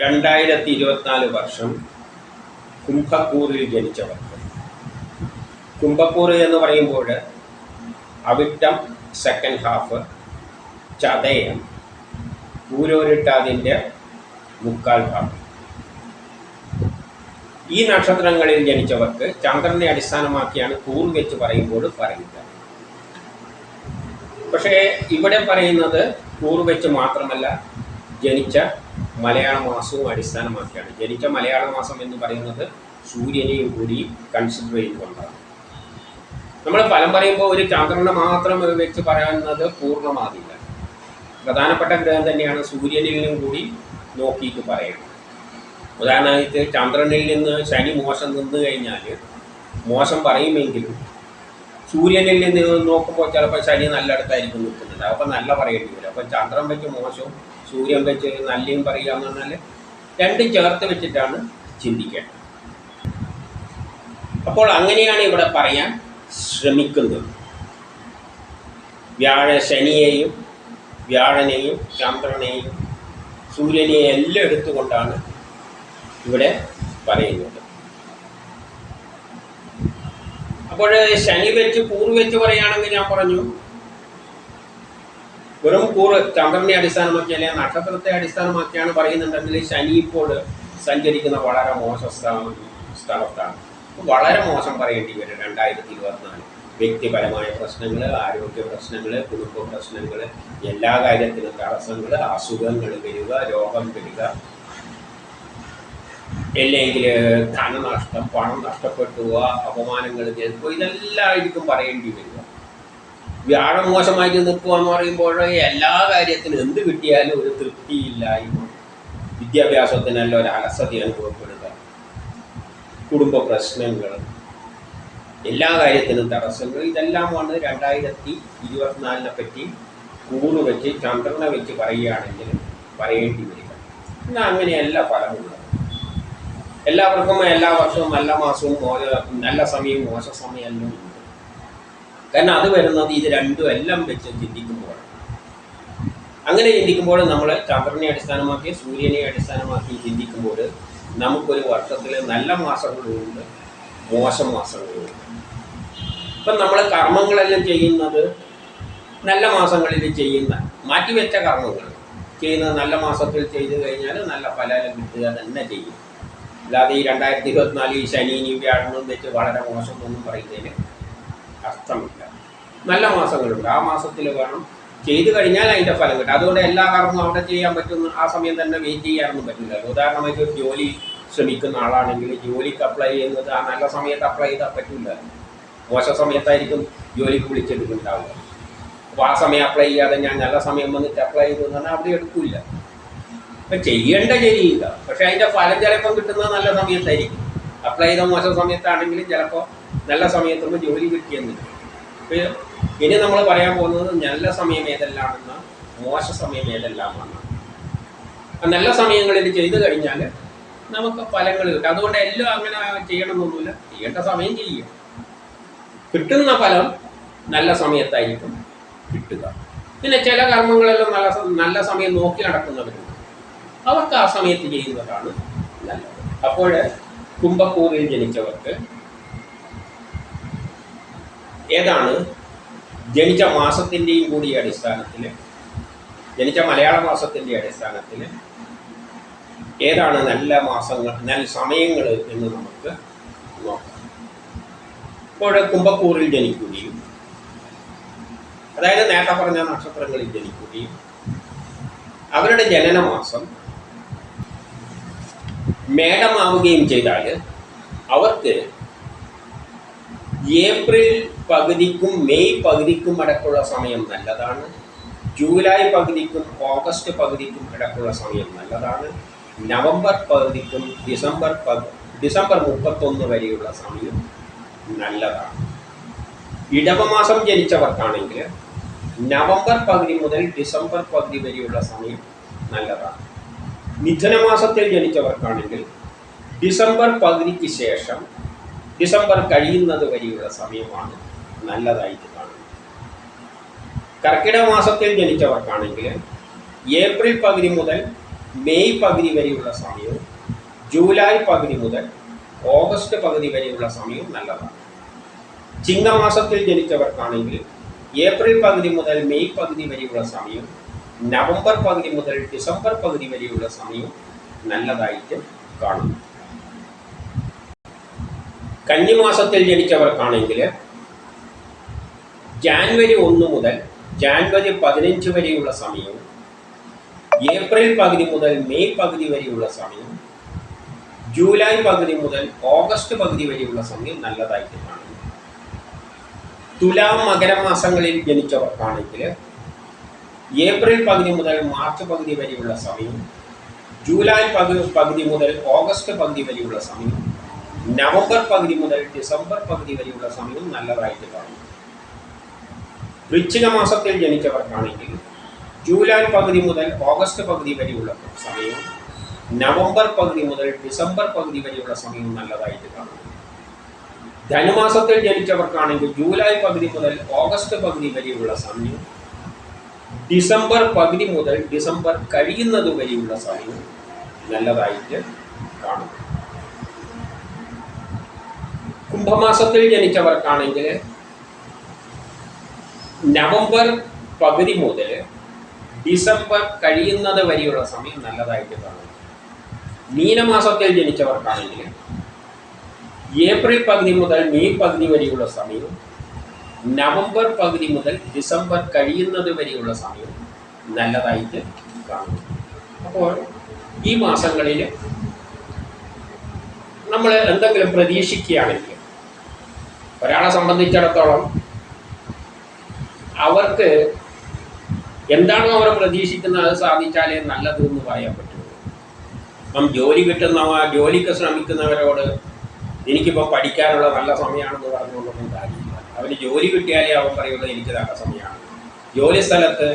രണ്ടായിരത്തി ഇരുപത്തിനാല് വർഷം കുംഭക്കൂറിൽ ജനിച്ചവർ. കുംഭക്കൂർ എന്ന് പറയുമ്പോൾ അവിട്ടം സെക്കൻഡ് ഹാഫ് ചതയം പൂരോരിട്ടാതിന്റെ മുക്കാൽ ഭാഗം. ഈ നക്ഷത്രങ്ങളിൽ ജനിച്ചവർക്ക് ചന്ദ്രനെ അടിസ്ഥാനമാക്കിയാണ് കൂർ വെച്ച് പറയുമ്പോൾ പറയുന്നത്. പക്ഷേ ഇവിടെ പറയുന്നത് കൂർ വെച്ച് മാത്രമല്ല ജനിച്ച മലയാള മാസവും അടിസ്ഥാനമാക്കിയാണ്. ജനിച്ച മലയാള മാസം എന്ന് പറയുന്നത് സൂര്യനെയും കൂടി കൺസിഡർ ചെയ്തുകൊണ്ടാണ്. നമ്മൾ ഫലം പറയുമ്പോൾ ഒരു ചന്ദ്രനെ മാത്രം വെച്ച് പറയുന്നത് പൂർണമാകില്ല. പ്രധാനപ്പെട്ട ഗ്രഹം തന്നെയാണ് സൂര്യനിലും കൂടി നോക്കിയിട്ട് പറയുന്നത്. ഉദാഹരണമായിട്ട് ചന്ദ്രനിൽ നിന്ന് ശനി മോശം നിന്ന് കഴിഞ്ഞാൽ മോശം പറയുമെങ്കിലും സൂര്യനിൽ നിന്ന് നോക്കുമ്പോൾ ചിലപ്പോൾ ശനി നല്ല അടുത്തായിരിക്കും നിൽക്കുന്നത്. അപ്പോൾ നല്ല പറയേണ്ടി വരും. അപ്പോൾ ചന്ദ്രൻ വെച്ച് മോശവും സൂര്യൻ വെച്ച് നല്ലയും പറയുക എന്ന് പറഞ്ഞാൽ രണ്ടും ചേർത്ത് വെച്ചിട്ടാണ് ചിന്തിക്കേണ്ടത്. അപ്പോൾ അങ്ങനെയാണ് ഇവിടെ പറയാൻ ശ്രമിക്കുന്നത്. വ്യാഴ ശനിയെയും വ്യാഴനെയും ചന്ദ്രനെയും സൂര്യനെയും എല്ലാം എടുത്തുകൊണ്ടാണ് ഇവിടെ പറയുന്നത്. അപ്പോൾ ശനി വെച്ച് കൂറ് വെച്ച് പറയുകയാണെങ്കിൽ ഞാൻ പറഞ്ഞു വെറും കൂറ് ചന്ദ്രനെ അടിസ്ഥാനമാക്കി അല്ലെങ്കിൽ നക്ഷത്രത്തെ അടിസ്ഥാനമാക്കിയാണ് പറയുന്നുണ്ടെങ്കിൽ ശനി ഇപ്പോൾ സഞ്ചരിക്കുന്ന വളരെ മോശ സ്ഥ- സ്ഥലത്താണ്. വളരെ മോശം പറയേണ്ടി വരും രണ്ടായിരത്തി ഇരുപത്തിനാല്. വ്യക്തിപരമായ പ്രശ്നങ്ങൾ ആരോഗ്യ പ്രശ്നങ്ങൾ കുടുംബ പ്രശ്നങ്ങൾ എല്ലാ കാര്യത്തിലും തടസ്സങ്ങൾ അസുഖങ്ങൾ വരിക രോഗം വരിക. അല്ലെങ്കിൽ ധനനഷ്ടം പണം നഷ്ടപ്പെട്ടു അപമാനങ്ങൾ കേൾക്കുക ഇതെല്ലാം ആയിരിക്കും പറയേണ്ടി വരിക. വ്യാഴം മോശമായിട്ട് നിൽക്കുക എന്ന് പറയുമ്പോൾ എല്ലാ കാര്യത്തിനും എന്ത് കിട്ടിയാലും ഒരു തൃപ്തിയില്ലായ്മ. വിദ്യാഭ്യാസത്തിനല്ല ഒരു അലസത അനുഭവപ്പെടുക. കുടുംബ പ്രശ്നങ്ങൾ എല്ലാ കാര്യത്തിനും തടസ്സങ്ങൾ ഇതെല്ലാമാണ് രണ്ടായിരത്തി ഇരുപത്തിനാലിനെ പറ്റി കൂറ് വെച്ച് ചന്ദ്രനെ വെച്ച് പറയുകയാണെങ്കിൽ പറയേണ്ടി വരിക. എന്നാൽ അങ്ങനെയല്ല ഫലമുള്ളത്. എല്ലാവർക്കും എല്ലാ വർഷവും നല്ല മാസവും നല്ല സമയവും മോശ സമയമെല്ലാം കാരണം അത് വരുന്നത് ഇത് രണ്ടും എല്ലാം വെച്ച് ചിന്തിക്കുമ്പോഴാണ് അങ്ങനെ ചിന്തിക്കുമ്പോൾ നമ്മൾ ചന്ദ്രനെ അടിസ്ഥാനമാക്കി സൂര്യനെ അടിസ്ഥാനമാക്കി ചിന്തിക്കുമ്പോൾ നമുക്കൊരു വർഷത്തിൽ നല്ല മാസങ്ങളുണ്ട് മോശം മാസങ്ങളുണ്ട്. ഇപ്പം നമ്മൾ കർമ്മങ്ങളെല്ലാം ചെയ്യുന്നത് നല്ല മാസങ്ങളിൽ ചെയ്യുന്ന മാറ്റിവെച്ച കർമ്മങ്ങൾ. ചെയ്യുന്നത് നല്ല മാസത്തിൽ ചെയ്തു കഴിഞ്ഞാൽ നല്ല ഫലം കിട്ടുക തന്നെ ചെയ്യും. അല്ലാതെ ഈ രണ്ടായിരത്തി ഇരുപത്തിനാല് ഈ ശനിയും വ്യാഴനും വെച്ച് വളരെ മോശം എന്നൊന്നും പറയുന്നതിന് അർത്ഥമില്ല. നല്ല മാസങ്ങളുണ്ട്. ആ മാസത്തിൽ വേണം ചെയ്തു കഴിഞ്ഞാൽ അതിന്റെ ഫലം കിട്ടും. അതുകൊണ്ട് എല്ലാ കർമ്മവും അവിടെ ചെയ്യാൻ പറ്റുന്ന ആ സമയം തന്നെ വെയിറ്റ് ചെയ്യാനൊന്നും പറ്റില്ല. ഉദാഹരണമായിട്ട് ഒരു ജോലി ശ്രമിക്കുന്ന ആളാണെങ്കിൽ ജോലിക്ക് അപ്ലൈ ചെയ്യുന്നത് ആ നല്ല സമയത്ത് അപ്ലൈ ചെയ്താൽ പറ്റില്ല മോശ സമയത്തായിരിക്കും ജോലിക്ക് വിളിച്ചെടുക്കുന്നുണ്ടാവുക അപ്പോൾ ആ സമയം അപ്ലൈ ചെയ്യാതെ ഞാൻ നല്ല സമയം വന്നിട്ട് അപ്ലൈ ചെയ്തു എന്ന് പറഞ്ഞാൽ അവിടെ എടുക്കില്ല അപ്പം ചെയ്യേണ്ട ചെയ്യുക പക്ഷേ അതിന്റെ ഫലം ചിലപ്പോൾ കിട്ടുന്നത് നല്ല സമയത്തായിരിക്കും. അപ്ലൈ ചെയ്ത മോശം സമയത്താണെങ്കിലും ചിലപ്പോൾ നല്ല സമയത്തൊന്നും ജോലി കിട്ടിയെന്നില്ല. ഇനി നമ്മൾ പറയാൻ പോകുന്നത് നല്ല സമയം ഏതെല്ലാമെന്ന് മോശ സമയം ഏതെല്ലാമാണ് നല്ല സമയങ്ങളിൽ ചെയ്തു കഴിഞ്ഞാൽ നമുക്ക് ഫലങ്ങൾ കിട്ടും. അതുകൊണ്ട് എല്ലാം അങ്ങനെ ചെയ്യണമെന്നൊന്നുമില്ല. ചെയ്യേണ്ട സമയം ചെയ്യുക കിട്ടുന്ന ഫലം നല്ല സമയത്തായിരിക്കും കിട്ടുക. പിന്നെ ചില കർമ്മങ്ങളെല്ലാം നല്ല നല്ല സമയം നോക്കി നടക്കുന്നവരുണ്ട്. അവർക്ക് ആ സമയത്ത് ചെയ്യുന്നതാണ് നല്ലത്. അപ്പോൾ കുംഭക്കൂറിൽ ജനിച്ചവർക്ക് ഏതാണ്? ജനിച്ച മാസത്തിന്റെയും കൂടി അടിസ്ഥാനത്തിൽ ജനിച്ച മലയാള മാസത്തിന്റെ അടിസ്ഥാനത്തിൽ ഏതാണ് നല്ല മാസങ്ങൾ നല്ല സമയങ്ങൾ എന്ന് നമുക്ക് നോക്കാം. ഇപ്പോൾ കുംഭക്കൂറിൽ ജനിക്കുകയും അതായത് നേരത്തെ പറഞ്ഞ നക്ഷത്രങ്ങളിൽ ജനിക്കുകയും അവരുടെ ജനനമാസം മേടമാവുകയും ചെയ്താൽ അവർക്ക് ഏപ്രിൽ പകുതിക്കും മെയ് പകുതിക്കും ഇടക്കുള്ള സമയം നല്ലതാണ്. ജൂലൈ പകുതിക്കും ഓഗസ്റ്റ് പകുതിക്കും ഇടക്കുള്ള സമയം നല്ലതാണ്. നവംബർ പകുതിക്കും ഡിസംബർ ഡിസംബർ മുപ്പത്തൊന്ന് വരെയുള്ള സമയം നല്ലതാണ്. ഇടവമാസം ജനിച്ചവർക്കാണെങ്കിൽ നവംബർ പകുതി മുതൽ ഡിസംബർ പകുതി വരെയുള്ള സമയം നല്ലതാണ്. മിഥുനമാസത്തിൽ ജനിച്ചവർക്കാണെങ്കിൽ ഡിസംബർ പകുതിക്ക് ശേഷം ഡിസംബർ കഴിയുന്നത് വരെയുള്ള സമയമാണ് നല്ലതായിട്ട് കാണും. കർക്കിടക മാസത്തിൽ ജനിച്ചവർക്കാണെങ്കിൽ ഏപ്രിൽ പകുതി മുതൽ മെയ് പകുതി വരെയുള്ള സമയവും ജൂലൈ പകുതി മുതൽ ഓഗസ്റ്റ് പകുതി വരെയുള്ള സമയവും നല്ലതാണ്. ചിങ്ങമാസത്തിൽ ജനിച്ചവർക്കാണെങ്കിൽ ഏപ്രിൽ പകുതി മുതൽ മെയ് പകുതി വരെയുള്ള സമയവും നവംബർ പകുതി മുതൽ ഡിസംബർ പകുതി വരെയുള്ള സമയവും നല്ലതായിട്ട് കാണുന്നു കന്നിമാസത്തിൽ ജനിച്ചവർക്കാണെങ്കിൽ ജാൻവരി ഒന്ന് മുതൽ ജാൻവരി പതിനഞ്ച് വരെയുള്ള സമയവും ഏപ്രിൽ പകുതി മുതൽ മെയ് പകുതി വരെയുള്ള സമയം ജൂലൈ പകുതി മുതൽ ഓഗസ്റ്റ് പകുതി വരെയുള്ള സമയം നല്ലതായിട്ട് കാണുന്നു തുലാം മകരമാസങ്ങളിൽ ജനിച്ചവർക്കാണെങ്കിൽ ഏപ്രിൽ പകുതി മുതൽ മാർച്ച് പകുതി വരെയുള്ള സമയം ജൂലൈ പകുതി പകുതി മുതൽ ഓഗസ്റ്റ് പകുതി വരെയുള്ള സമയം നവംബർ പകുതി മുതൽ ഡിസംബർ പകുതി വരെയുള്ള സമയം നല്ലതായിട്ട് കാണും. വൃശ്ചിക മാസത്തിൽ ജനിച്ചവർക്കാണെങ്കിൽ ജൂലൈ പകുതി മുതൽ ഓഗസ്റ്റ് പകുതി വരെയുള്ള സമയം നവംബർ പകുതി മുതൽ ഡിസംബർ പകുതി വരെയുള്ള സമയം നല്ലതായിട്ട് കാണും. ധനുമാസത്തിൽ ജനിച്ചവർക്കാണെങ്കിൽ ജൂലൈ പകുതി മുതൽ ഓഗസ്റ്റ് പകുതി വരെയുള്ള സമയം ഡിസംബർ പകുതി മുതൽ ഡിസംബർ കഴിയുന്നത് വരെയുള്ള സമയം നല്ലതായിട്ട് കാണും. കുംഭമാസത്തിൽ ജനിച്ചവർക്കാണെങ്കിൽ നവംബർ പകുതി മുതൽ ഡിസംബർ കഴിയുന്നത് വരെയുള്ള സമയം നല്ലതായിട്ട് കാണും മീനമാസത്തിൽ ജനിച്ചവർക്കാണെങ്കിൽ ഏപ്രിൽ പകുതി മുതൽ മെയ് പകുതി വരെയുള്ള സമയം നവംബർ പകുതി മുതൽ ഡിസംബർ കഴിയുന്നത് വരെയുള്ള സമയം നല്ലതായിട്ട് കാണും. അപ്പോൾ ഈ മാസങ്ങളിൽ നമ്മൾ എന്തെങ്കിലും പ്രതീക്ഷിക്കുകയാണെങ്കിൽ ഒരാളെ സംബന്ധിച്ചിടത്തോളം അവർക്ക് എന്താണോ അവർ പ്രതീക്ഷിക്കുന്നത്? അത് സാധിച്ചാലേ നല്ലത് എന്ന് പറയാൻ പറ്റുള്ളൂ ഇപ്പം ജോലി കിട്ടുന്ന ജോലിക്ക് ശ്രമിക്കുന്നവരോട് എനിക്കിപ്പോൾ പഠിക്കാനുള്ള നല്ല സമയമാണെന്ന് പറഞ്ഞുകൊണ്ടൊന്നും കാര്യമില്ല. അവന് ജോലി കിട്ടിയാലേ അവൻ പറയുന്നത് എനിക്ക് നല്ല സമയമാണ്. ജോലി സ്ഥലത്ത്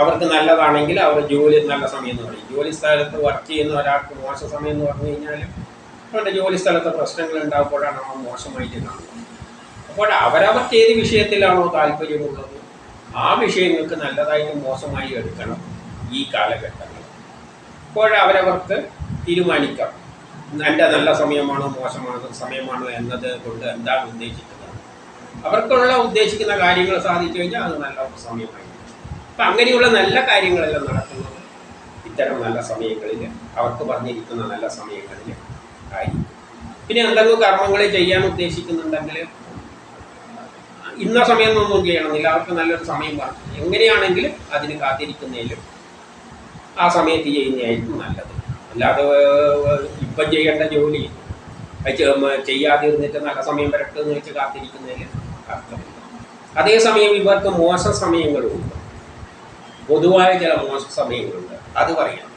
അവർക്ക് നല്ലതാണെങ്കിൽ അവർ ജോലി നല്ല സമയം എന്ന് പറയും. ജോലി സ്ഥലത്ത് വർക്ക് ചെയ്യുന്ന ഒരാൾക്ക് മോശ സമയം എന്ന് പറഞ്ഞു കഴിഞ്ഞാൽ അവന്റെ ജോലി സ്ഥലത്ത് പ്രശ്നങ്ങൾ ഉണ്ടാകുമ്പോഴാണ് അവൻ മോശമായിട്ട് കാണുന്നത്. അപ്പോൾ അവരവർക്ക് ഏത് വിഷയത്തിലാണോ താല്പര്യമുള്ളത് ആ വിഷയങ്ങൾക്ക് നല്ലതായിട്ട് മോശമായി എടുക്കണം ഈ കാലഘട്ടങ്ങൾ അപ്പോൾ അവരവർക്ക് തീരുമാനിക്കാം. എന്റെ നല്ല സമയമാണോ മോശമാണോ സമയമാണോ എന്നത് കൊണ്ട് എന്താണ് ഉദ്ദേശിക്കുന്നത്? അവർക്കുള്ള ഉദ്ദേശിക്കുന്ന കാര്യങ്ങൾ സാധിച്ചു കഴിഞ്ഞാൽ അത് നല്ല സമയമായി. അപ്പം അങ്ങനെയുള്ള നല്ല കാര്യങ്ങളെല്ലാം നടക്കുന്നത്. ഇത്തരം നല്ല സമയങ്ങളിൽ അവർക്ക് പറഞ്ഞിരിക്കുന്ന നല്ല സമയങ്ങളിൽ ആയിരിക്കും. പിന്നെ എന്തെങ്കിലും കർമ്മങ്ങൾ ചെയ്യാൻ ഉദ്ദേശിക്കുന്നുണ്ടെങ്കിൽ ഇന്ന സമയം ഒന്നും ചെയ്യണമെന്നില്ല. അവർക്ക് നല്ലൊരു സമയം പറഞ്ഞു എങ്ങനെയാണെങ്കിലും അതിന് കാത്തിരിക്കുന്നതിലും ആ സമയത്ത് ചെയ്യുന്നതായിരിക്കും നല്ലത്. അല്ലാതെ ഇപ്പം ചെയ്യേണ്ട ജോലി ചെയ്യാതിരുന്നിട്ട് നല്ല സമയം വരട്ടെ എന്ന് വെച്ച് കാത്തിരിക്കുന്നതിൽ അർത്ഥമില്ല അതേസമയം ഇവർക്ക് മോശ സമയങ്ങളുണ്ട് പൊതുവായ ചില മോശ സമയങ്ങളുണ്ട്. അത് പറയാം.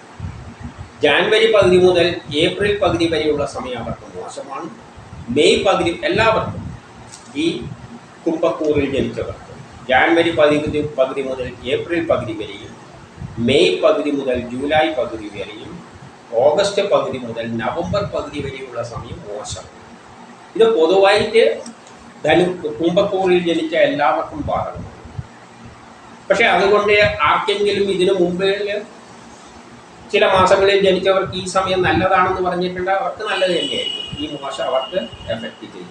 ജാൻവരി പകുതി മുതൽ ഏപ്രിൽ പകുതി വരെയുള്ള സമയം അവർക്ക് മോശമാണ്. മെയ് പകുതി എല്ലാവർക്കും. ഈ കുംഭക്കൂറിൽ ജനിച്ചവർ. ജാൻവരി പകുതി പകുതി മുതൽ ഏപ്രിൽ പകുതി വരെയും മെയ് പകുതി മുതൽ ജൂലൈ പകുതി വരെയും ഓഗസ്റ്റ് പകുതി മുതൽ നവംബർ പകുതി വരെയുള്ള സമയം മോശം. ഇത് പൊതുവായിട്ട് ധനു കുംഭക്കൂറിൽ ജനിച്ച എല്ലാവർക്കും ബാധകമാണ്. പക്ഷെ അതുകൊണ്ട് ആർക്കെങ്കിലും ഇതിനു മുമ്പേ ചില മാസങ്ങളിൽ ജനിച്ചവർക്ക് ഈ സമയം നല്ലതാണെന്ന് പറഞ്ഞിട്ടുണ്ട് അവർക്ക് നല്ലത് തന്നെയായിരിക്കും. ഈ മോശം അവർക്ക് എഫക്റ്റ് ചെയ്യും.